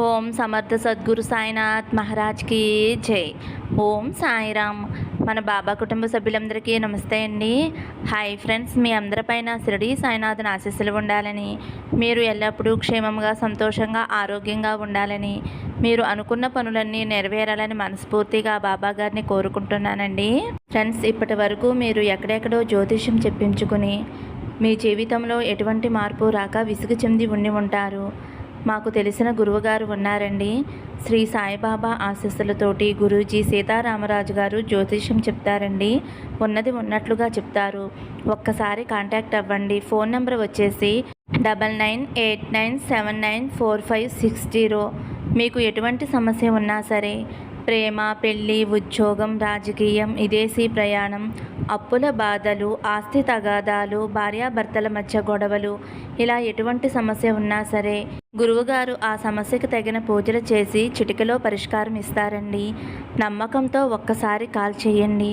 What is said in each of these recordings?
ఓం సమర్థ సద్గురు సాయినాథ్ మహారాజ్కి జై. ఓం సాయిరామ్. మన బాబా కుటుంబ సభ్యులందరికీ నమస్తే అండి. హాయ్ ఫ్రెండ్స్ మీ అందరిపైన శిరడి సాయినాథ్ని ఆశీస్సులు ఉండాలని మీరు ఎల్లప్పుడూ క్షేమంగా సంతోషంగా ఆరోగ్యంగా ఉండాలని మీరు అనుకున్న పనులన్నీ నెరవేరాలని మనస్ఫూర్తిగా బాబా గారిని కోరుకుంటున్నానండి. ఫ్రెండ్స్ ఇప్పటి వరకు మీరు ఎక్కడెక్కడో జ్యోతిష్యం చెప్పించుకుని మీ జీవితంలో ఎటువంటి మార్పు రాక విసుగు చెంది ఉండి ఉంటారు. మాకు తెలిసిన గురువుగారు ఉన్నారండి. శ్రీ సాయిబాబా ఆశీస్సులతోటి గురూజీ సీతారామరాజు గారు జ్యోతిష్యం చెప్తారండి. ఉన్నది ఉన్నట్లుగా చెప్తారు. ఒక్కసారి కాంటాక్ట్ అవ్వండి. ఫోన్ నెంబర్ వచ్చేసి double nine eight nine seven nine four five six zero. మీకు ఎటువంటి సమస్య ఉన్నా సరే ప్రేమ పెళ్ళి ఉద్యోగం రాజకీయం విదేశీ ప్రయాణం అప్పుల బాధలు ఆస్తి తగాదాలు భార్యాభర్తల మధ్య గొడవలు ఇలా ఎటువంటి సమస్య ఉన్నా సరే గురువుగారు ఆ సమస్యకు తగిన పూజలు చేసి చిటికలో పరిష్కారం ఇస్తారండి. నమ్మకంతో ఒక్కసారి కాల్ చేయండి.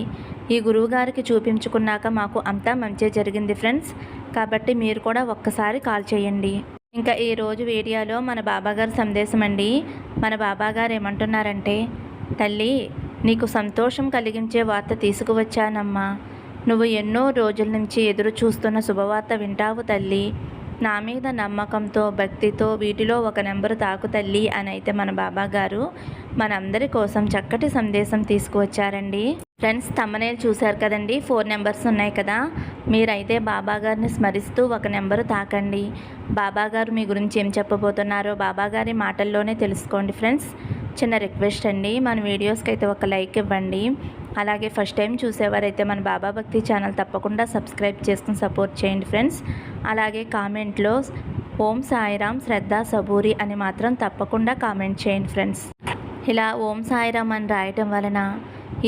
ఈ గురువుగారికి చూపించుకున్నాక మాకు అంతా మంచి జరిగింది ఫ్రెండ్స్. కాబట్టి మీరు కూడా ఒక్కసారి కాల్ చేయండి. ఇంకా ఈరోజు వీడియోలో మన బాబాగారి సందేశం అండి మన బాబాగారు ఏమంటున్నారంటే తల్లి నీకు సంతోషం కలిగించే వార్త తీసుకువచ్చానమ్మా. నువ్వు ఎన్నో రోజుల నుంచి ఎదురు చూస్తున్న శుభవార్త వింటావు తల్లి. నా మీద నమ్మకంతో భక్తితో వీటిలో ఒక నెంబరు తాకు తల్లి అని అయితే మన బాబా గారు మనందరి కోసం చక్కటి సందేశం తీసుకువచ్చారండి. ఫ్రెండ్స్ తమ్మనేలు చూశారు కదండి? ఫోర్ నెంబర్స్ ఉన్నాయి కదా? మీరైతే బాబా గారిని స్మరిస్తూ ఒక నెంబరు తాకండి. బాబాగారు మీ గురించి ఏం చెప్పబోతున్నారో బాబాగారి మాటల్లోనే తెలుసుకోండి ఫ్రెండ్స్. చిన్న రిక్వెస్ట్ అండి. మన వీడియోస్కి అయితే ఒక లైక్ ఇవ్వండి. అలాగే ఫస్ట్ టైం చూసేవారైతే మన బాబా భక్తి ఛానల్ తప్పకుండా సబ్స్క్రైబ్ చేసుకుని సపోర్ట్ చేయండి ఫ్రెండ్స్. అలాగే కామెంట్లో ఓం సాయిరామ్ శ్రద్ధ సబూరి అని మాత్రం తప్పకుండా కామెంట్ చేయండి ఫ్రెండ్స్. ఇలా ఓం సాయిరామ్ అని రాయటం వలన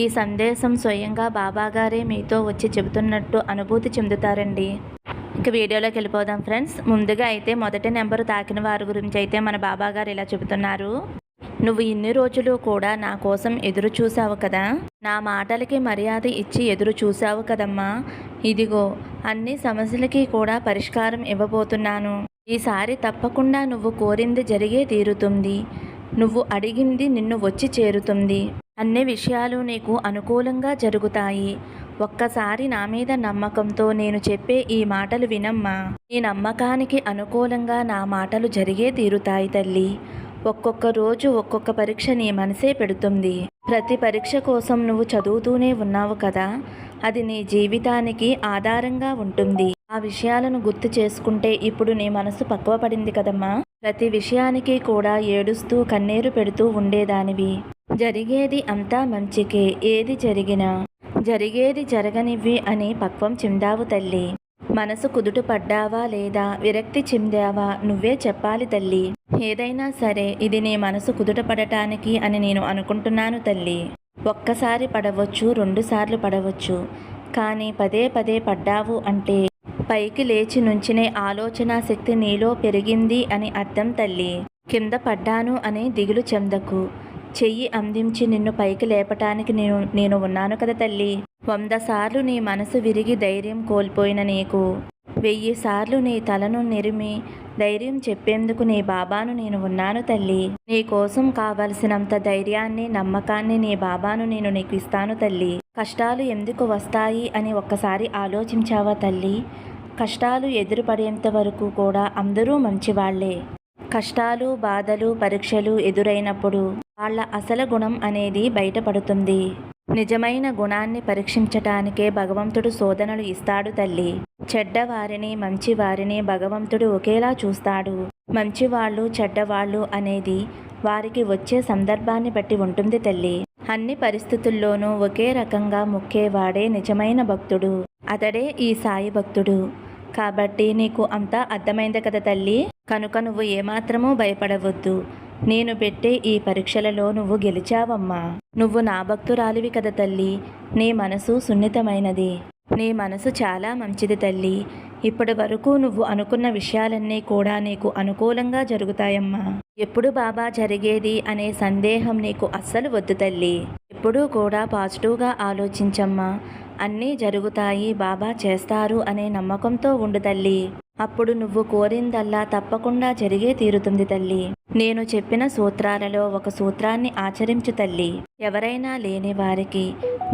ఈ సందేశం స్వయంగా బాబా గారే మీతో వచ్చి చెబుతున్నట్టు అనుభూతి చెందుతారండి. ఇక వీడియోలోకి వెళ్ళిపోదాం ఫ్రెండ్స్. ముందుగా అయితే మొదటి నెంబరు తాకిన వారి గురించి అయితే మన బాబా గారు ఇలా చెబుతున్నారు. నువ్వు ఇన్ని రోజులు కూడా నా కోసం ఎదురు చూసావు కదా? నా మాటలకి మర్యాద ఇచ్చి ఎదురు చూసావు కదమ్మా. ఇదిగో అన్ని సమస్యలకి కూడా పరిష్కారం ఇవ్వబోతున్నాను. ఈసారి తప్పకుండా నువ్వు కోరింది జరిగే తీరుతుంది. నువ్వు అడిగింది నిన్ను వచ్చి చేరుతుంది. అన్ని విషయాలు నీకు అనుకూలంగా జరుగుతాయి. ఒక్కసారి నా మీద నమ్మకంతో నేను చెప్పే ఈ మాటలు వినమ్మా. ఈ నమ్మకానికి అనుకూలంగా నా మాటలు జరిగే తీరుతాయి తల్లి. ఒక్కొక్క రోజు ఒక్కొక్క పరీక్ష నీ మనసే పెడుతుంది. ప్రతి పరీక్ష కోసం నువ్వు చదువుతూనే ఉన్నావు కదా? అది నీ జీవితానికి ఆధారంగా ఉంటుంది. ఆ విషయాలను గుర్తు చేసుకుంటే ఇప్పుడు నీ మనసు పక్వపడింది కదమ్మా. ప్రతి విషయానికి కూడా ఏడుస్తూ కన్నీరు పెడుతూ ఉండేదానివి. జరిగేది అంతా మంచికే. ఏది జరిగినా జరిగేది జరగనివ్వి అని పక్వం చెందావు తల్లి. మనసు కుదుట పడ్డావా లేదా? విరక్తి చెందావా? నువ్వే చెప్పాలి తల్లి. ఏదైనా సరే ఇది నీ మనసు కుదుట పడటానికి అని నేను అనుకుంటున్నాను తల్లి. ఒక్కసారి పడవచ్చు రెండుసార్లు పడవచ్చు. కానీ పదే పదే పడ్డావు అంటే పైకి లేచి నుంచినే ఆలోచన శక్తి నీలో పెరిగింది అని అర్థం తల్లి. కింద పడ్డాను అని దిగులు చెందకు. చెయ్యి అందించి నిన్ను పైకి లేపటానికి నేను నేను ఉన్నాను కదా తల్లి. వంద సార్లు నీ మనసు విరిగి ధైర్యం కోల్పోయిన నీకు. వెయ్యి సార్లు నీ తలను నిరిమి ధైర్యం చెప్పేందుకు నీ బాబాను నేను ఉన్నాను తల్లి. నీ కోసం కావలసినంత ధైర్యాన్ని నమ్మకాన్ని నీ బాబాను నేను నీకు ఇస్తాను తల్లి. కష్టాలు ఎందుకు వస్తాయి అని ఒక్కసారి ఆలోచించావా తల్లి? కష్టాలు ఎదురుపడేంత వరకు కూడా అందరూ మంచివాళ్ళే. కష్టాలు బాధలు పరీక్షలు ఎదురైనప్పుడు వాళ్ళ అసలు గుణం అనేది బయటపడుతుంది. నిజమైన గుణాన్ని పరీక్షించటానికే భగవంతుడు శోధనలు ఇస్తాడు తల్లి. చెడ్డవారిని మంచివారిని భగవంతుడు ఒకేలా చూస్తాడు. మంచివాళ్ళు చెడ్డవాళ్ళు అనేది వారికి వచ్చే సందర్భాన్ని బట్టి ఉంటుంది తల్లి. అన్ని పరిస్థితుల్లోనూ ఒకే రకంగా మొక్కేవాడే నిజమైన భక్తుడు. అతడే ఈ సాయి భక్తుడు. కాబట్టి నీకు అంతా అర్థమైంది కదా తల్లి? కనుక నువ్వు ఏమాత్రమూ భయపడవద్దు. నేను పెట్టే ఈ పరీక్షలలో నువ్వు గెలిచావమ్మా. నువ్వు నా భక్తురాలివి కదా తల్లి. నీ మనసు సున్నితమైనది. నీ మనసు చాలా మంచిది తల్లి. ఇప్పటి వరకు నువ్వు అనుకున్న విషయాలన్నీ కూడా నీకు అనుకూలంగా జరుగుతాయమ్మా. ఎప్పుడు బాబా జరిగేది అనే సందేహం నీకు అస్సలు వద్దు తల్లి. ఎప్పుడూ కూడా పాజిటివ్గా ఆలోచించమ్మా. అన్నీ జరుగుతాయి బాబా చేస్తారు అనే నమ్మకంతో ఉండు తల్లి. అప్పుడు నువ్వు కోరిందల్లా తప్పకుండా జరిగే తీరుతుంది తల్లి. నేను చెప్పిన సూత్రాలలో ఒక సూత్రాన్ని ఆచరించు తల్లి. ఎవరైనా లేని వారికి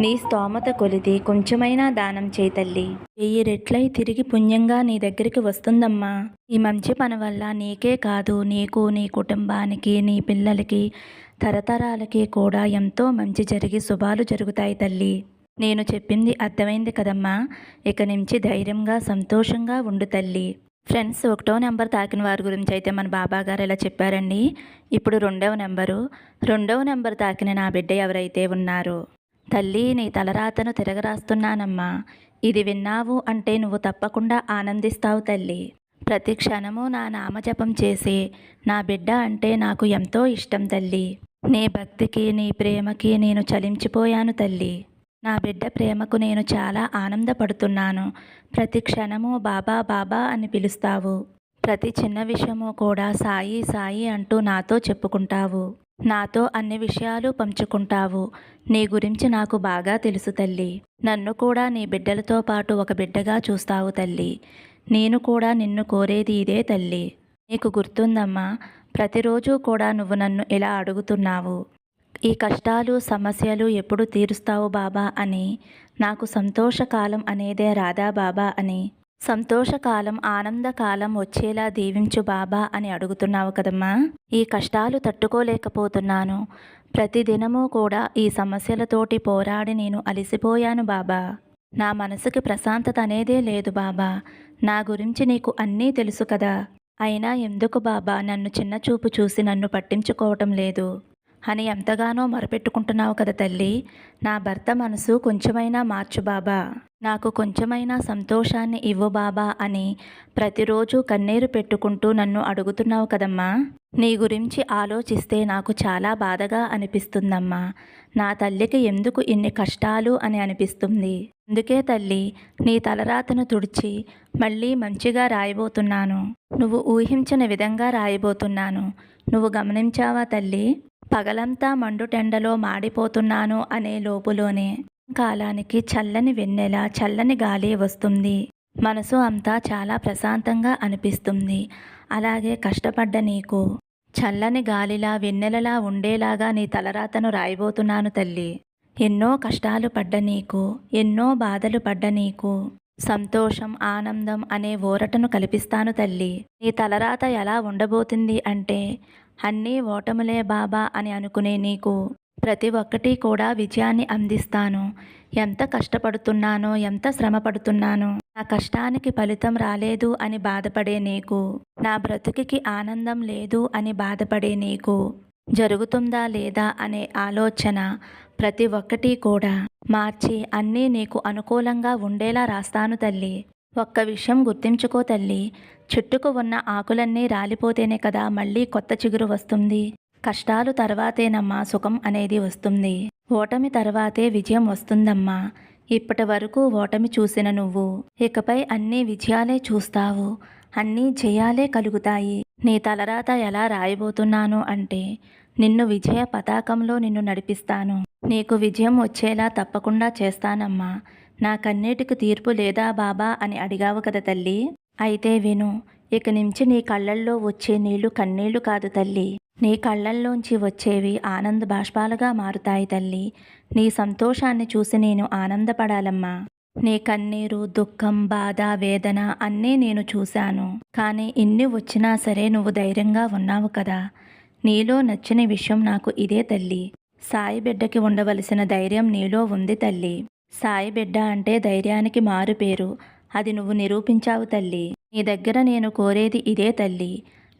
నీ స్తోమత కొలిది కొంచెమైనా దానం చేయి తల్లి. వెయ్యి రెట్లై తిరిగి పుణ్యంగా నీ దగ్గరికి వస్తుందమ్మా. ఈ మంచి పని వల్ల నీకే కాదు నీకు నీ కుటుంబానికి నీ పిల్లలకి తరతరాలకి కూడా ఎంతో మంచి జరిగి శుభాలు జరుగుతాయి తల్లి. నేను చెప్పింది అర్థమైంది కదమ్మా. ఇక నుంచి ధైర్యంగా సంతోషంగా ఉండు తల్లి. ఫ్రెండ్స్ ఒకటో నెంబర్ తాకిన వారి గురించి అయితే మన బాబా గారు ఇలా చెప్పారండి? ఇప్పుడు రెండవ నెంబరు. రెండవ నెంబర్ తాకిన నా బిడ్డ ఎవరైతే ఉన్నారో? తల్లి నీ తలరాతను తిరగరాస్తున్నానమ్మా. ఇది విన్నావు అంటే నువ్వు తప్పకుండా ఆనందిస్తావు తల్లి. ప్రతి క్షణము నా నామజపం చేసి నా బిడ్డ అంటే నాకు ఎంతో ఇష్టం తల్లి. నీ భక్తికి నీ ప్రేమకి నేను చలించిపోయాను తల్లి. నా బిడ్డ ప్రేమకు నేను చాలా ఆనందపడుతున్నాను. ప్రతి క్షణము బాబా బాబా అని పిలుస్తావు. ప్రతి చిన్న విషయము కూడా సాయి సాయి అంటూ నాతో చెప్పుకుంటావు. నాతో అన్ని విషయాలు పంచుకుంటావు. నీ గురించి నాకు బాగా తెలుసు తల్లి. నన్ను కూడా నీ బిడ్డలతో పాటు ఒక బిడ్డగా చూస్తావు తల్లి. నేను కూడా నిన్ను కోరేది ఇదే తల్లి. నీకు గుర్తుందమ్మా ప్రతిరోజు కూడా నువ్వు నన్ను ఇలా అడుగుతున్నావు. ఈ కష్టాలు సమస్యలు ఎప్పుడు తీరుస్తావు బాబా అని నాకు సంతోషకాలం అనేదే రాదా బాబా అని సంతోషకాలం ఆనందకాలం వచ్చేలా దీవించు బాబా అని అడుగుతున్నావు కదమ్మా. ఈ కష్టాలు తట్టుకోలేకపోతున్నాను. ప్రతిదినము కూడా ఈ సమస్యలతోటి పోరాడి నేను అలసిపోయాను బాబా. నా మనసుకి ప్రశాంతత అనేదే లేదు బాబా. నా గురించి నీకు అన్నీ తెలుసు కదా. అయినా ఎందుకు బాబా నన్ను చిన్న చూపు చూసి నన్ను పట్టించుకోవటం లేదు? అని ఎంతగానో మొరపెట్టుకుంటున్నావు కదా తల్లి. నా భర్త మనసు కొంచెమైనా మార్చు బాబా. నాకు కొంచెమైనా సంతోషాన్ని ఇవ్వు బాబా అని ప్రతిరోజు కన్నీరు పెట్టుకుంటూ నన్ను అడుగుతున్నావు కదమ్మా. నీ గురించి ఆలోచిస్తే నాకు చాలా బాధగా అనిపిస్తుందమ్మా. నా తల్లికి ఎందుకు ఇన్ని కష్టాలు అని అనిపిస్తుంది. అందుకే తల్లి నీ తలరాతను తుడిచి మళ్ళీ మంచిగా రాయబోతున్నాను. నువ్వు ఊహించిన విధంగా రాయబోతున్నాను. నువ్వు గమనించావా తల్లి? పగలంతా మండుటెండలో మాడిపోతున్నాను అనే లోపులోనే కాలానికి చల్లని వెన్నెల చల్లని గాలి వస్తుంది. మనసు అంతా చాలా ప్రశాంతంగా అనిపిస్తుంది. అలాగే కష్టపడ్డ నీకు చల్లని గాలిలా వెన్నెలలా ఉండేలాగా నీ తలరాతను రాయబోతున్నాను తల్లి. ఎన్నో కష్టాలు పడ్డ నీకు ఎన్నో బాధలు పడ్డ నీకు సంతోషం ఆనందం అనే ఊరటను కల్పిస్తాను తల్లి. నీ తలరాత ఎలా ఉండబోతుంది అంటే అన్నీ ఓటములే బాబా అని అనుకునే నీకు ప్రతి ఒక్కటి కూడా విజయాన్ని అందిస్తాను. ఎంత కష్టపడుతున్నానో ఎంత శ్రమ పడుతున్నానో నా కష్టానికి ఫలితం రాలేదు అని బాధపడే నీకు నా బ్రతుకికి ఆనందం లేదు అని బాధపడే నీకు జరుగుతుందా లేదా అనే ఆలోచన ప్రతి ఒక్కటి కూడా మార్చి అన్నీ నీకు అనుకూలంగా ఉండేలా రాస్తాను తల్లి. ఒక్క విషయం గుర్తించుకో తల్లి. చెట్టుకు ఉన్న ఆకులన్నీ రాలిపోతేనే కదా మళ్ళీ కొత్త చిగురు వస్తుంది. కష్టాలు తర్వాతేనమ్మా సుఖం అనేది వస్తుంది. ఓటమి తర్వాతే విజయం వస్తుందమ్మా. ఇప్పటి వరకు ఓటమి చూసిన నువ్వు. ఇకపై అన్ని విజయాలే చూస్తావు. అన్నీ జయాలే కలుగుతాయి. నీ తలరాత ఎలా రాయబోతున్నాను అంటే నిన్ను విజయ పతాకంలో నిన్ను నడిపిస్తాను. నీకు విజయం వచ్చేలా తప్పకుండా చేస్తానమ్మా. నా కన్నీటికి తీర్పు లేదా బాబా అని అడిగావు కదా తల్లి. అయితే విను ఇక నుంచి నీ కళ్ళల్లో వచ్చే నీళ్ళు కన్నీళ్ళు కాదు తల్లి. నీ కళ్ళల్లోంచి వచ్చేవి ఆనంద బాష్పాలుగా మారుతాయి తల్లి. నీ సంతోషాన్ని చూసి నేను ఆనందపడాలమ్మా. నీ కన్నీరు దుఃఖం బాధ వేదన అన్నీ నేను చూశాను. కానీ ఇన్ని వచ్చినా సరే నువ్వు ధైర్యంగా ఉన్నావు కదా. నీలో నచ్చిన విషయం నాకు ఇదే తల్లి. సాయి బిడ్డకి ఉండవలసిన ధైర్యం నీలో ఉంది తల్లి. సాయి బిడ్డ అంటే ధైర్యానికి మారు పేరు. అది నువ్వు నిరూపించావు తల్లి. నీ దగ్గర నేను కోరేది ఇదే తల్లి.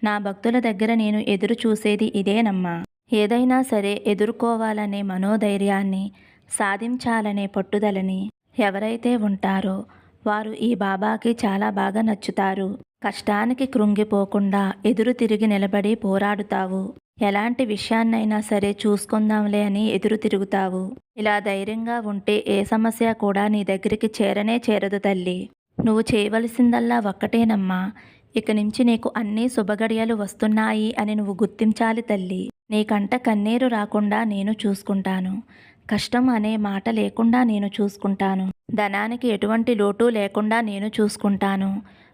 నా భక్తుల దగ్గర నేను ఎదురు చూసేది ఇదేనమ్మా. ఏదైనా సరే ఎదుర్కోవాలనే మనోధైర్యాన్ని సాధించాలనే పట్టుదలని ఎవరైతే ఉంటారో వారు ఈ బాబాకి చాలా బాగా నచ్చుతారు. కష్టానికి కృంగిపోకుండా ఎదురు తిరిగి నిలబడి పోరాడుతావు. ఎలాంటి విషయాన్నైనా సరే చూసుకుందాంలే అని ఎదురు తిరుగుతావు. ఇలా ధైర్యంగా ఉంటే ఏ సమస్య కూడా నీ దగ్గరికి చేరనే చేరదు తల్లి. నువ్వు చేయవలసిందల్లా ఒక్కటేనమ్మా. ఇక నుంచి నీకు అన్ని శుభగడియలు వస్తున్నాయి అని నువ్వు గుర్తించాలి తల్లి. నీకంట కన్నీరు రాకుండా నేను చూసుకుంటాను. కష్టం అనే మాట లేకుండా నేను చూసుకుంటాను. ధనానికి ఎటువంటి లోటు లేకుండా నేను చూసుకుంటాను.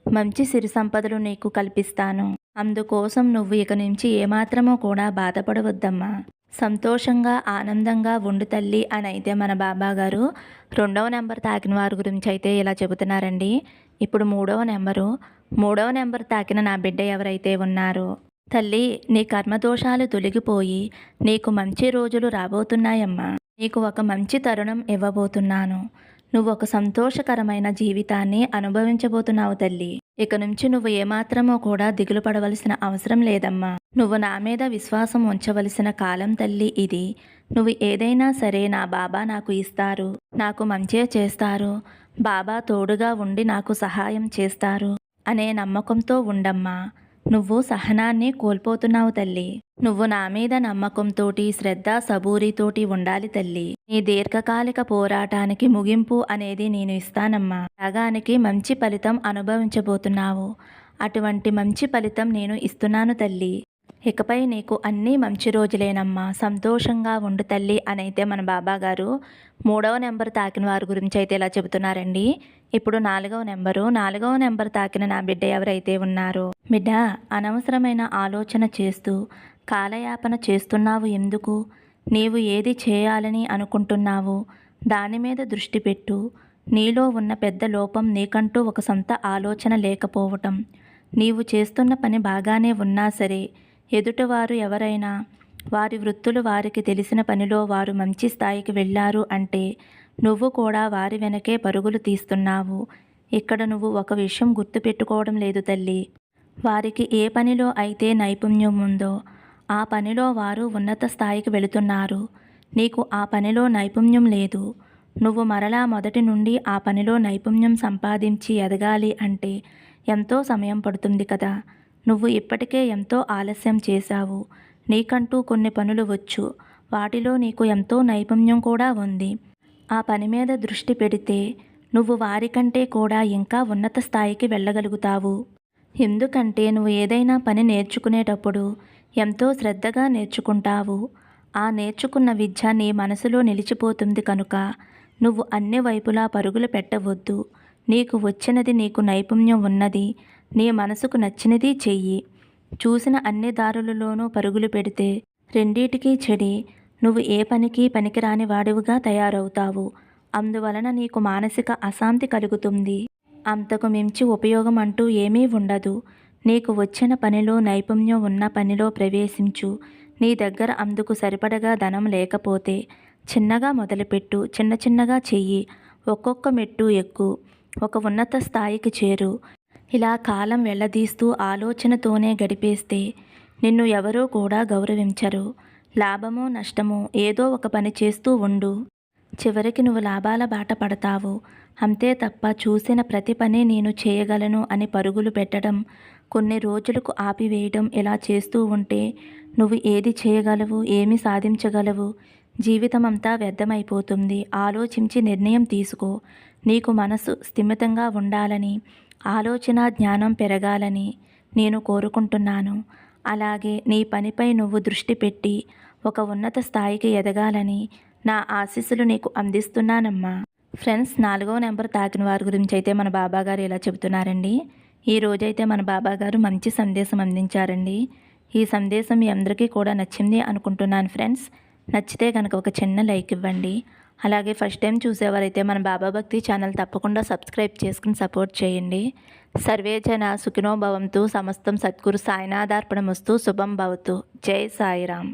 మంచి సిరి సంపదలు నీకు కల్పిస్తాను. అందుకోసం నువ్వు ఇక నుంచి ఏమాత్రమో కూడా బాధపడవద్దమ్మా. సంతోషంగా ఆనందంగా ఉండు తల్లి అని అయితే మన బాబా గారు రెండవ నెంబర్ తాకిన వారి గురించి అయితే ఇలా చెబుతున్నారండి. ఇప్పుడు మూడవ నెంబరు. మూడవ నెంబర్ తాకిన నా బిడ్డ ఎవరైతే ఉన్నారో. తల్లి నీ కర్మదోషాలు తొలగిపోయి నీకు మంచి రోజులు రాబోతున్నాయమ్మా. నీకు ఒక మంచి తరుణం ఇవ్వబోతున్నాను. నువ్వు ఒక సంతోషకరమైన జీవితాన్ని అనుభవించబోతున్నావు తల్లి. ఇక నుంచి నువ్వు ఏమాత్రమో కూడా దిగులు పడవలసిన అవసరం లేదమ్మా. నువ్వు నా మీద విశ్వాసం ఉంచవలసిన కాలం తల్లి ఇది. నువ్వు ఏదైనా సరే నా బాబా నాకు ఇస్తారు. నాకు మంచే చేస్తారు. బాబా తోడుగా ఉండి నాకు సహాయం చేస్తారు. అనే నమ్మకంతో ఉండమ్మా. నువ్వు సహనాన్ని కోల్పోతున్నావు తల్లి. నువ్వు నా మీద నమ్మకంతోటి శ్రద్ధ సబూరితోటి ఉండాలి తల్లి. నీ దీర్ఘకాలిక పోరాటానికి ముగింపు అనేది నేను ఇస్తానమ్మా. త్యాగానికి మంచి ఫలితం అనుభవించబోతున్నావు. అటువంటి మంచి ఫలితం నేను ఇస్తున్నాను తల్లి. ఇకపై నీకు అన్నీ మంచి రోజులేనమ్మా. సంతోషంగా ఉండు తల్లి అని అయితే మన బాబా గారు మూడవ నెంబర్ తాకిన వారి గురించి అయితే ఇలా చెబుతున్నారండి. ఇప్పుడు నాలుగవ నెంబరు. నాలుగవ నెంబర్ తాకిన నా బిడ్డ ఎవరైతే ఉన్నారో. బిడ్డ అనవసరమైన ఆలోచన చేస్తూ కాలయాపన చేస్తున్నావు ఎందుకు? నీవు ఏది చేయాలని అనుకుంటున్నావు? దాని మీద దృష్టి పెట్టు. నీలో ఉన్న పెద్ద లోపం నీకంటూ ఒక సొంత ఆలోచన లేకపోవటం. నీవు చేస్తున్న పని బాగానే ఉన్నా సరే ఎదుటివారు ఎవరైనా వారి వృత్తులు వారికి తెలిసిన పనిలో వారు మంచి స్థాయికి వెళ్ళారు అంటే నువ్వు కూడా వారి వెనకే పరుగులు తీస్తున్నావు. ఇక్కడ నువ్వు ఒక విషయం గుర్తుపెట్టుకోవడం లేదు తల్లి. వారికి ఏ పనిలో అయితే నైపుణ్యం ఉందో ఆ పనిలో వారు ఉన్నత స్థాయికి వెళుతున్నారు. నీకు ఆ పనిలో నైపుణ్యం లేదు. నువ్వు మరలా మొదటి నుండి ఆ పనిలో నైపుణ్యం సంపాదించి ఎదగాలి అంటే ఎంతో సమయం పడుతుంది కదా. నువ్వు ఇప్పటికే ఎంతో ఆలస్యం చేశావు. నీకంటూ కొన్ని పనులు వచ్చు. వాటిలో నీకు ఎంతో నైపుణ్యం కూడా ఉంది. ఆ పని మీద దృష్టి పెడితే నువ్వు వారికంటే కూడా ఇంకా ఉన్నత స్థాయికి వెళ్ళగలుగుతావు. ఎందుకంటే నువ్వు ఏదైనా పని నేర్చుకునేటప్పుడు ఎంతో శ్రద్ధగా నేర్చుకుంటావు. ఆ నేర్చుకున్న విద్య నీ మనసులో నిలిచిపోతుంది కనుక నువ్వు అన్ని వైపులా పరుగులు పెట్టవద్దు. నీకు వచ్చినది నీకు నైపుణ్యం ఉన్నది. నీ మనసుకు నచ్చినది చెయ్యి. చూసిన అన్ని దారులలోనూ పరుగులు పెడితే రెండిటికీ చెడి. నువ్వు ఏ పనికి పనికిరాని వాడివుగా తయారవుతావు. అందువలన నీకు మానసిక అశాంతి కలుగుతుంది. అంతకు మించి ఉపయోగం అంటూ ఏమీ ఉండదు. నీకు వచ్చిన పనిలో నైపుణ్యం ఉన్న పనిలో ప్రవేశించు. నీ దగ్గర అందుకు సరిపడగా ధనం లేకపోతే చిన్నగా మొదలుపెట్టు. చిన్న చిన్నగా చెయ్యి. ఒక్కొక్క మెట్టు ఎక్కు. ఒక ఉన్నత స్థాయికి చేరు. ఇలా కాలం వెళ్ళదీస్తూ ఆలోచనతోనే గడిపేస్తే నిన్ను ఎవరూ కూడా గౌరవించరు. లాభమో నష్టమో ఏదో ఒక పని చేస్తూ ఉండు. చివరికి నువ్వు లాభాల బాట పడతావు. అంతే తప్ప చూసిన ప్రతి పని నేను చేయగలను అని పరుగులు పెట్టడం కొన్ని రోజులకు ఆపివేయడం ఇలా చేస్తూ ఉంటే నువ్వు ఏది చేయగలవు ఏమి సాధించగలవు? జీవితమంతా వ్యర్థమైపోతుంది. ఆలోచించి నిర్ణయం తీసుకో. నీకు మనసు స్థిమితంగా ఉండాలని ఆలోచన జ్ఞానం పెరగాలని నేను కోరుకుంటున్నాను. అలాగే నీ పనిపై నువ్వు దృష్టి పెట్టి ఒక ఉన్నత స్థాయికి ఎదగాలని నా ఆశీస్సులు నీకు అందిస్తున్నానమ్మా. ఫ్రెండ్స్ నాలుగో నెంబర్ తాకిన వారి గురించి అయితే మన బాబాగారు ఇలా చెబుతున్నారండి. ఈ రోజైతే మన బాబాగారు మంచి సందేశం అందించారండి. ఈ సందేశం మీ అందరికీ కూడా నచ్చింది అనుకుంటున్నాను ఫ్రెండ్స్. నచ్చితే కనుక ఒక చిన్న లైక్ ఇవ్వండి. అలాగే ఫస్ట్ టైం చూసేవారైతే మన బాబా భక్తి ఛానల్ తప్పకుండా సబ్స్క్రైబ్ చేసుకుని సపోర్ట్ చేయండి. సర్వే జన సుఖినోభవంతు సమస్తం సద్గురు సాయినాథార్పణమస్తు శుభం భవతు. జై సాయిరామ్.